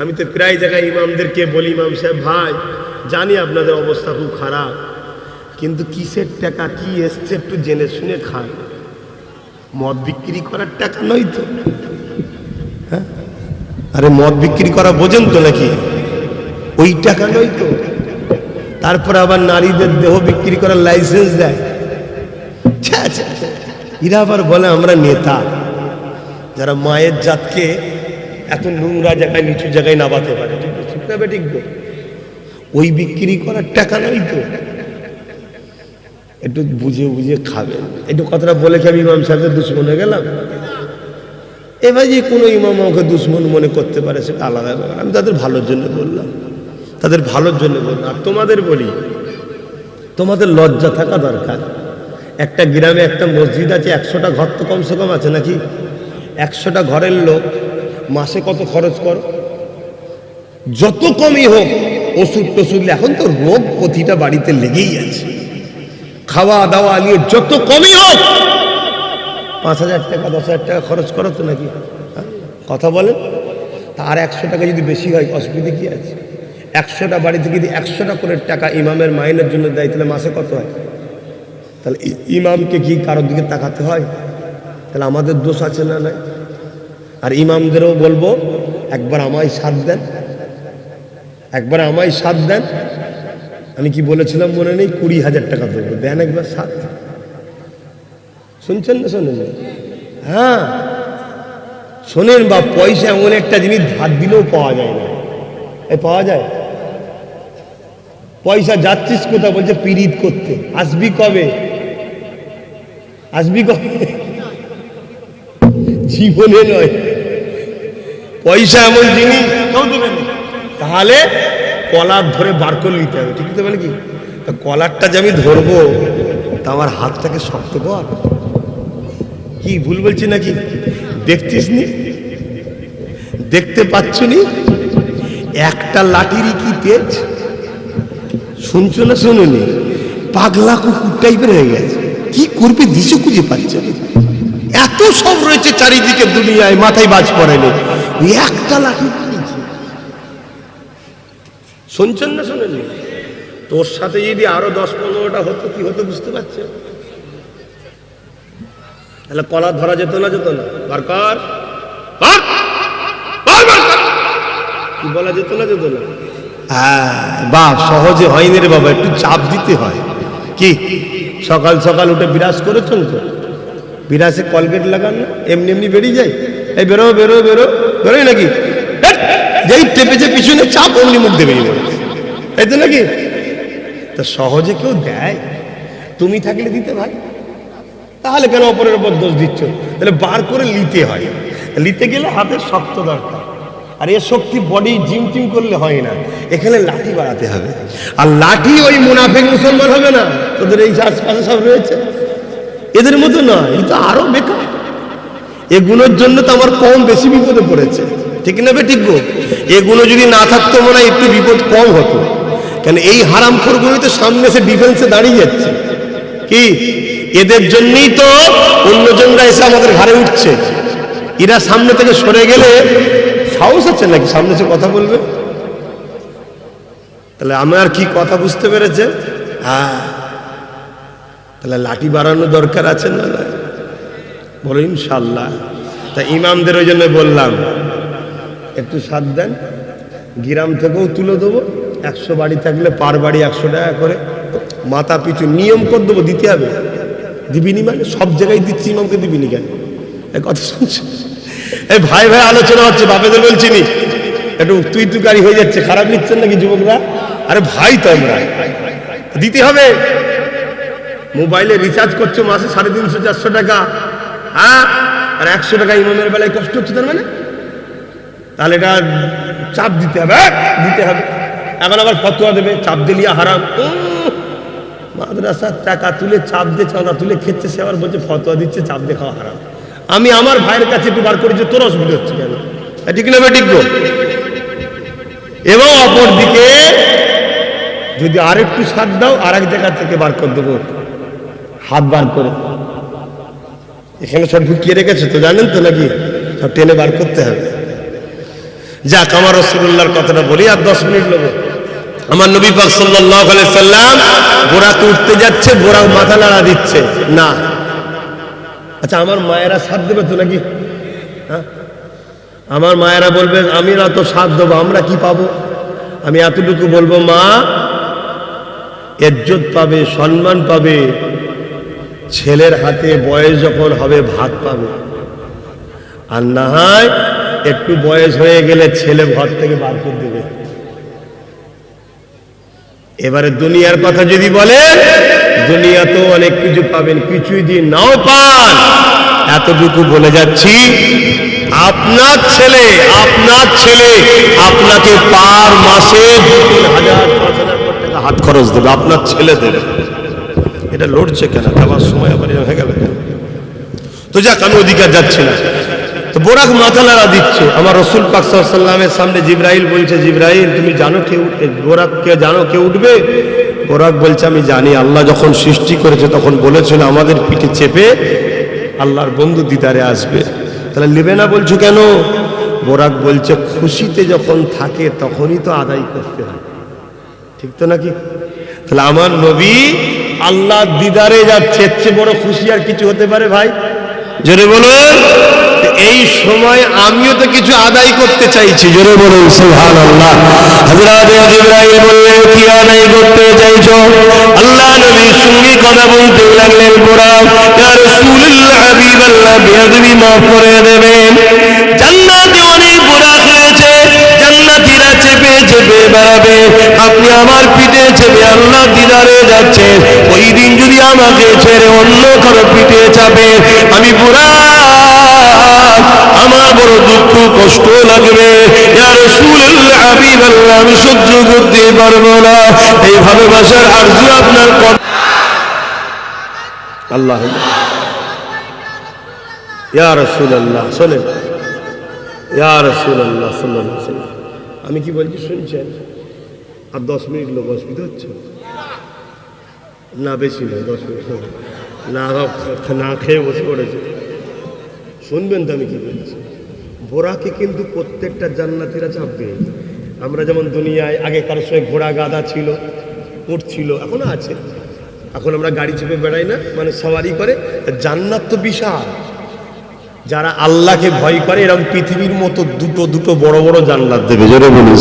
আমি তো প্রায় জায়গায় ইমামদেরকে বলি, ইমাম সাহেব, ভাই, জানি আপনাদের অবস্থা খুব খারাপ, কিন্তু কিসের টাকা, কি এসছে একটু জেনে শুনে খান। মদ বিক্রি করার টাকা নয় তো? হ্যাঁ? আরে, মদ বিক্রি করা বোঝেন তো নাকি? ওই টাকা নয় তো? তারপর আবার নারীদের দেহ বিক্রি করার লাইসেন্স দেয়। এরা আবার বলে, আমরা নেতা। যারা মায়ের জাতকে এত নোংরা জায়গায়, নিচু জায়গায় নামাতে পারে। ঠিক না ঠিক? ওই বিক্রি করার টাকা নয় তো। একটু বুঝে বুঝে খাবেন। একটু কথাটা বলে আমি ইমাম সাহেবের দুশ্মন গেলাম? এবার যে কোনো ইমাম আমাকে দুশ্মন মনে করতে পারে, সেটা আলাদা ব্যাপার। আমি তাদের ভালোর জন্য বললাম। তাদের ভালোর জন্য বললাম। আর তোমাদের বলি, তোমাদের লজ্জা থাকা দরকার। একটা গ্রামে একটা মসজিদ আছে, একশোটা ঘর তো কমসে কম আছে নাকি? একশোটা ঘরের লোক মাসে কত খরচ করো? যত কমই হোক ওষুধ টষুধ এখন তো রোগ প্রতিটা বাড়িতে লেগেই আছে। খাওয়া দাওয়া নিয়ে যত কমই হোক, পাঁচ হাজার টাকা, দশ হাজার টাকা খরচ করো তো নাকি? হ্যাঁ? কথা বলেন তার একশো টাকা যদি বেশি হয়, অসুবিধে কি আছে? একশোটা বাড়িতে যদি একশোটা করে টাকা ইমামের মাইনের জন্য দেয়, তাহলে মাসে কত হয়? তাহলে ইমামকে কি কারোর দিকে তাকাতে হয়? তাহলে আমাদের দোষ আছে না নাই? আর ইমামদেরও বলব, একবার আমায় সাথ দেন। একবার আমায় সাথ দেন। আমি কি বলেছিলাম মনে নেই? কুড়ি হাজার টাকা দেবো। দেন একবার সাথ। শুনছেন না শোনেন? হ্যাঁ। শোনেন বা পয়সা এমন একটা জিনিস ধার দিলেও পাওয়া যায় না। এ, পাওয়া যায়? পয়সা যাচ্ছিস কোথা বলছে পিরিত করতে। আসবি কবে? আসবি কবে? জীবনে নয়। পয়সা এমন জিনিস, কেউ দেবে না। তাহলে কলার ধরে বার করে নিতে হবে, ঠিক আছে মানে কি? তা কলারটা যে আমি ধরবো, তা আমার হাতটাকে শক্ত কর। কি, ভুল বলছি নাকি? দেখছিস নি দেখতে পাচ্ছ নি একটা লাঠিরই কি তেজ? শুনছো না শোনোনি? পাগলা কুকুর টাইপের হয়ে গেছে। কি করবে, দিশে খুঁজে পাচ্ছে এত সব রয়েছে চারিদিকে দুনিয়ায়, মাথায় বাজ পড়েনি। একটা লাঠি কিনেছে। শুনছেন না শোনেনি তোর সাথে যদি আরও দশ পনেরোটা হতো কি হতো বুঝতে পারছ তাহলে কলা ধরা যেত না যেত না? বার কর! কি বলা যেত না যেত না? হ্যাঁ। বাপ সহজে হয়নি রে বাবা একটু চাপ দিতে হয়। কি? সকাল সকাল উঠে বিরাজ করেছেন তো? বিরাজে কলগেট লাগান না? এমনি এমনি বেরিয়ে যায় এই বেরো বেরো বেরো। বেরোই নাকি! যেই টেপেছে পিছনে চাপ, অমনি মুখ দেবে এই তো নাকি? তা সহজে কেউ দেয়? তুমি থাকলে দিতে ভাই। তাহলে কেন অপরের উপর দোষ দিচ্ছ? তাহলে বার করে নিতে হয়। নিতে গেলে হাতের শক্ত দরকার। আর এ শক্তি বডি জিম টিম করলে হয় না। এখানে লাঠি বাড়াতে হবে। আর লাঠি ওই মুনাফেক মুসলমান হবে না। তোদের এই আশপাশে সব রয়েছে। এদের মতো নয় এই তো আরও বেকার। এগুলোর জন্য তো আমার কম বেশি বিপদে পড়েছে। ঠিক না বে, ঠিক এগুলো যদি না থাকতো মনে হয় একটু বিপদ কম হতো। কেন এই হারাম খোরগুলোই তো সামনে এসে ডিফেন্সে দাঁড়িয়ে যাচ্ছে। কি? এদের জন্যই তো অন্যজনরা এসে আমাদের ঘাড়ে উঠছে। এরা সামনে থেকে সরে গেলে সাহস আছে নাকি? সামনে এসে কথা বলবে? তাহলে আমার কি কথা বুঝতে পেরেছে? হ্যাঁ। তাহলে লাঠি বাড়ানো দরকার আছে না না বলো ইনশাল্লাহ তা ইমামদের ওই জন্য বললাম, একটু সাথ দেন, গ্রাম থেকেও তুলে দেবো, একশো বাড়ি থাকলে পার বাড়ি একশো টাকা করে। মাথা পিছু নিয়ম করে দেবো, দিতে হবে। দিবিনি মানে? সব জায়গায় দিচ্ছি, ইমামকে দিবিনি কেন? এই কথা শুনছি? এই ভাই ভাই, আলোচনা হচ্ছে, বাপেদের বলছি নি। একটু তুই তুকারি হয়ে যাচ্ছে, খারাপ নিচ্ছেন নাকি যুবকরা? আরে ভাই তো আমরা দিতে হবে। মোবাইলে রিচার্জ করছ মাসে সাড়ে তিনশো, চারশো টাকা। হ্যাঁ? আর একশো টাকা ইমামের বেলায় কষ্ট হচ্ছে তার মানে? তাহলে এটা চাপ দিতে হবে হ্যাঁ? দিতে হবে। এখন আবার ফতোয়া দেবে, চাপ দিলিয়া হারাম। মাদ্রাসার টাকা তুলে চাপ দিয়ে চাঁদা তুলে খেচ্ছে সে আবার বলছে, ফতোয়া দিচ্ছে, চাপ দিয়ে খাওয়া হারাম। আমি আমার ভাইয়ের কাছে একটু বার করেছি তোর অসুবিধা হচ্ছে কেন? ঠিক না? এবং অপর দিকে যদি আরেকটু সাথ দাও আর এক জায়গা থেকে বার করে দেবো। হাত বার করে। এখানে সব ঢুকিয়ে রেখেছে তো জানেন তো নাকি? সব টেনে বার করতে হবে। যাক, আমার রসুল্লাহর কথাটা বলি আর দশ মিনিট নেব। আমার নবী পাক আলাইহি সাল্লাম বোরাকে উঠতে যাচ্ছে বোরা মাথা নাড়া দিচ্ছে। না। আচ্ছা আমার মায়েরা সাথ দেবে তো নাকি? হ্যাঁ? আমার মায়েরা বলবে, আমি না তো সাথ দেবো, আমরা কি পাবো? আমি এতটুকু বলব, মা, ইজ্জত পাবে, সম্মান পাবে ছেলের হাতে বয়স যখন হবে, ভাত পাবে। আর না হয় একটু বয়স হয়ে গেলে ছেলে ঘর থেকে বার করে দেবে। এবারে দুনিয়ার কথা যদি বলে, দুনিয়া তো অনেক কিছু পাবেন, কিছুই দিয়ে নাও পান, এতটুকু বলে যাচ্ছি, আপনার ছেলে আপনার ছেলে আপনাকে পার মাসে হাজার, পাঁচ হাজার টাকা হাত খরচ দেবে, আপনার ছেলে দেবে এটা লড়ছে কেন? খাবার সময় আবার হয়ে গেল? তো যাক, আমি অধিকার যাচ্ছি না। তো বোরাক মাথা লাগা দিচ্ছে। আমার রসুল পাক সাল্লামের সামনে জিব্রাইল বলছে, জিব্রাইল, তুমি জানো কে উঠবে বোরাক কে জানো কে উঠবে? বোরাক বলছে, আমি জানি। আল্লাহ যখন সৃষ্টি করেছে, তখন বলেছিল, আমাদের পিঠে চেপে আল্লাহর বন্ধু দিদারে আসবে। তাহলে নেবে না বলছো কেন? বোরাক বলছে, খুশিতে যখন থাকে, তখনই তো আদায় করতে হয়। ঠিক তো নাকি? তাহলে আমার নবী আল্লাহ দিদারে যাচ্ছে এর বড় খুশি আর কিছু হতে পারে ভাই? জোরে বলুন। এই সময় আমিও তো কিছু আদায় করতে চাইছি। জোরে বলুন সুবহানাল্লাহ। হযরত ইব্রাহিম বললেন কি আদায় করতে চাইছো? আল্লাহ নবীর সঙ্গে কথা বলতে লাগলেন পুরা রাসূলুল্লাহ হাবিবাল্লাহ বেয়াদবি মাফ করে দেবেন চেপে বেড়াবে। আপনি আমার পিঠে চেপে আল্লাহ দিদারে যাচ্ছেন ওই দিন যদি আমাকে ছেড়ে অন্য কারও পিঠে চাপে, আমি বুড়া, আমার বড় দুঃখ কষ্ট লাগবে। ইয়া আমি সহ্য করতে পারব না। এই ভালোবাসার আরজু আপনার আল্লাহ। ইয়া রাসূলুল্লাহ শোনেন ইয়া রাসূলুল্লাহ, সাল্লাল্লাহু আলাইহি ওয়াসাল্লাম। আমি কি বলছি শুনছেন? আর দশ মিনিট লোক অসুবিধা হচ্ছে? না, বেশি নয়, দশ মিনিট না না খেয়ে বসে পড়েছে। শুনবেন তো আমি কি বলছি। বোরাকে কিন্তু প্রত্যেকটা জান্নাতিরা চাপবে। আমরা যেমন দুনিয়ায় আগেকার সময় ঘোড়া গাদা ছিল উঠ ছিল, এখনও আছে। এখন আমরা গাড়ি চেপে বেড়াই না মানে সবারই করে। জান্নাত তো বিশাল। যারা আল্লাহকে ভয় করে এরকম পৃথিবীর মতো দুটো দুটো বড় বড় জান্নাত দেবে। জোরে বলুন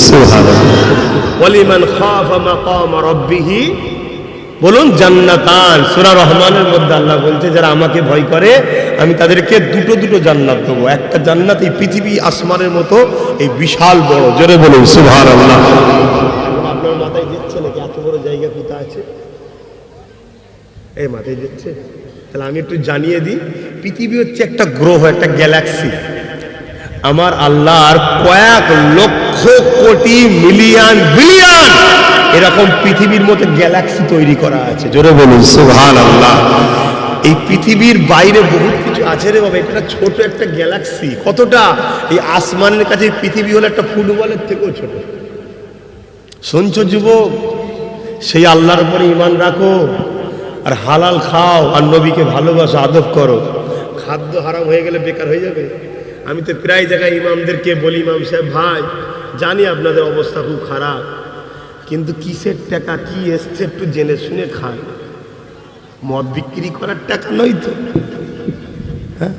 বলুন, জান্নাতান। সূরা রহমানের মধ্যে আল্লাহ বলছে, যারা আমাকে ভয় করে, আমি তাদেরকে দুটো দুটো জান্নাত দেবো। একটা জান্নাত এই পৃথিবী আসমানের মতো, এই বিশাল বড়। জোরে বলুন, সুবহানাল্লাহ। আপনার মাথায় দিচ্ছে নাকি? এত বড় জায়গা কোথা আছে? এই মাথায় দিচ্ছে তাহলে আমি একটু জানিয়ে দিই পৃথিবী হচ্ছে একটা গ্রহ, একটা গ্যালাক্সি। আমার আল্লাহর কয়েক লক্ষ কোটি মিলিয়ন বিলিয়ন এরকম পৃথিবীর মতো গ্যালাক্সি তৈরি করা আছে। জোরে বলুন সুহান আল্লাহ এই পৃথিবীর বাইরে বহুত কিছু আছে রে বাবা এটা ছোট একটা গ্যালাক্সি। কতটা? এই আসমানের কাছে পৃথিবী হলো একটা ফুটবলের থেকেও ছোট। শুনছো যুবক? সেই আল্লাহর উপরে ইমান রাখো, আর হালাল খাও, আর নবীকে ভালোবাসো, আদব করো। খাদ্য হারাম হয়ে গেলে বেকার হয়ে যাবে। আমি তো প্রায় জায়গায় ইমামদেরকে বলি, ইমাম সাহেব, ভাই, জানি আপনাদের অবস্থা খুব খারাপ, কিন্তু কিসের টাকা, কি এসছে একটু জেনে শুনে খান। মদ বিক্রি করার টাকা নয় তো? হ্যাঁ?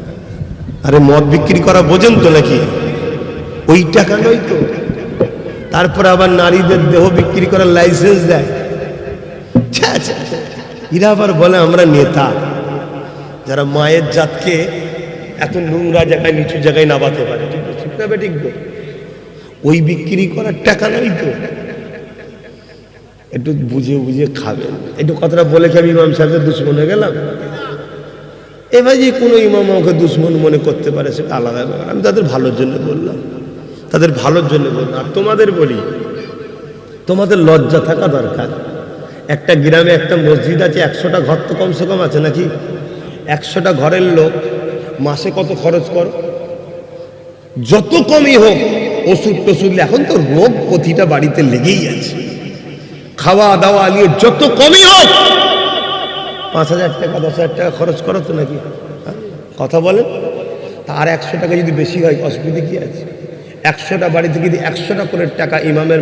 আরে, মদ বিক্রি করা বোঝেন তো নাকি? ওই টাকা নয় তো? তারপর আবার নারীদের দেহ বিক্রি করার লাইসেন্স দেয়। এরা আবার বলে, আমরা নেতা। যারা মায়ের জাতকে এত নোংরা জায়গায়, নিচু জায়গায় নামাতে পারে, ঠিক না ঠিক? ওই বিক্রি করার টাকা নয় তো। একটু বুঝে বুঝে খাবেন। একটু কথাটা বলে আমি ইমাম সাহেবের দুশ্মন হয়ে গেলাম। এবার যে কোনো ইমাম আমাকে দুশ্মন মনে করতে পারে, সেটা আলাদা ব্যাপার। আমি তাদের ভালোর জন্য বললাম। তাদের ভালোর জন্য বললাম। আর তোমাদের বলি, তোমাদের লজ্জা থাকা দরকার। একটা গ্রামে একটা মসজিদ আছে, একশোটা ঘর তো কমসে কম আছে নাকি? একশোটা ঘরের লোক মাসে কত খরচ করো? যত কমই হোক ওষুধ টষুধ এখন তো রোগ প্রতিটা বাড়িতে লেগেই আছে। খাওয়া দাওয়া নিয়ে যত কমই হোক, পাঁচ হাজার টাকা, দশ হাজার টাকা খরচ করো তো নাকি? হ্যাঁ? কথা বলেন তার একশো টাকা যদি বেশি হয়, অসুবিধা কি আছে? একশোটা বাড়িতে যদি একশোটা করে টাকা ইমামের